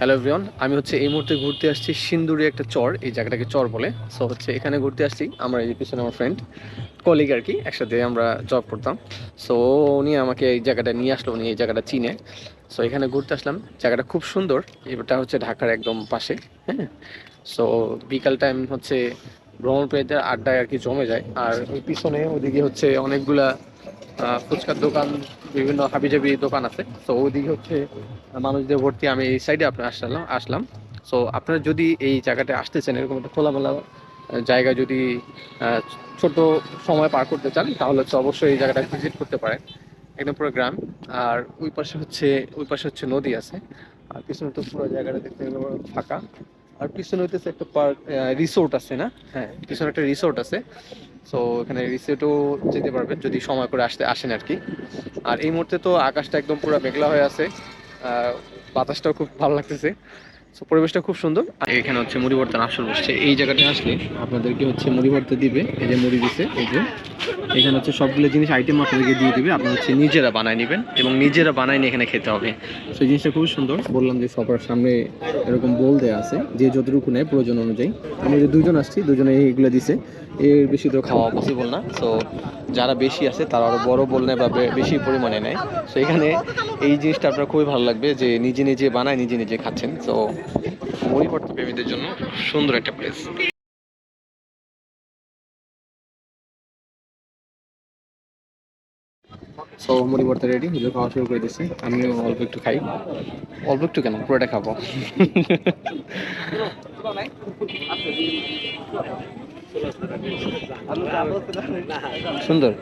Hello everyone আমি হচ্ছে এই মুহূর্তে ঘুরতে আসছি সিন্দুরি একটা চর, এই জায়গাটাকে চর বলে। সো হচ্ছে এখানে ঘুরতে আসছি, আমরা এই পিছনে আমার ফ্রেন্ড কলিগ আর কি, একসাথে আমরা জব করতাম। সো উনি আমাকে এই জায়গাটা নিয়ে আসলো, উনি এই জায়গাটা চিনে। সো এখানে ঘুরতে আসলাম, জায়গাটা খুব সুন্দর এটা হচ্ছে ঢাকার একদম পাশে হ্যাঁ। সো বিকাল টাইম হচ্ছে, ভ্রমণ পেয়েদের আড্ডায় আর কি জমে যায়। আর ওই পিছনে ওদিকে হচ্ছে অনেকগুলা ফুচকার দোকান, বিভিন্ন হাবিজাবি দোকান আছে। তো ওদিকে হচ্ছে মানুষদের ভর্তি আমি এই সাইডে আপনার আসলাম আসলাম। সো আপনারা যদি এই জায়গাটা আসতে চান, এরকম একটা খোলামেলা জায়গা যদি ছোট সময় পার করতে চান, তাহলে হচ্ছে অবশ্যই এই জায়গাটা ভিজিট করতে পারেন। একদম পুরো গ্রাম। আর ওই পাশে হচ্ছে, ওই পাশে হচ্ছে নদী আছে। আর পিছনে তো পুরো জায়গাটা দেখতে গেলে ফাঁকা। আর পিছনে হইতেছে একটা পার্ক রিসোর্ট আছে না? হ্যাঁ পিছনে একটা রিসোর্ট আছে। সো এখানে রিসেটও যেতে পারবেন যদি সময় করে আসতে আসেন আর কি। আর এই মুহূর্তে তো আকাশটা একদম পুরো মেঘলা হয়ে আছে। বাতাসটাও খুব ভালো লাগতেছে। সো পরিবেশটা খুব সুন্দর। আর এখানে হচ্ছে মুড়ি ভর্তার আসর বসছে। এই জায়গাটা আসলে আপনাদেরকে হচ্ছে মুড়ি ভর্তা দিবে। এই যে মুড়ি দিছে, এই যে। এখানে হচ্ছে সবগুলো জিনিস আইটেম আপনাদেরকে দিয়ে দিবে। আপনারা হচ্ছে নিজেরা বানায় নেবেন এবং নিজেরা বানায় নিয়ে এখানে খেতে হবে। এই জিনিসটা খুবই সুন্দর। বললাম যে সবার সামনে এরকম বোল দেওয়া আছে। যে যতটুকু নেয় প্রয়োজন অনুযায়ী। আমরা যে দুজন আসছি, দুজনে এইগুলো দিছে। এর বেশি তো খাওয়া পসিবল না। তো যারা বেশি আছে, তারা আরও বড় বল নেয় বা বেশি পরিমাণে নেয়। তো এখানে এই জিনিসটা আপনার খুবই ভালো লাগবে যে নিজে নিজে বানায়, নিজে নিজে খাচ্ছেন। তো মুড়ি প্রেমীদের জন্য সুন্দর একটা প্লেস সো মুড়ি ভর্তা রেডি হুজুর খাওয়া শুরু করে দিচ্ছি আমিও অল্প একটু খাই। অল্প একটু কেন? পুরোটা খাব। সুন্দর।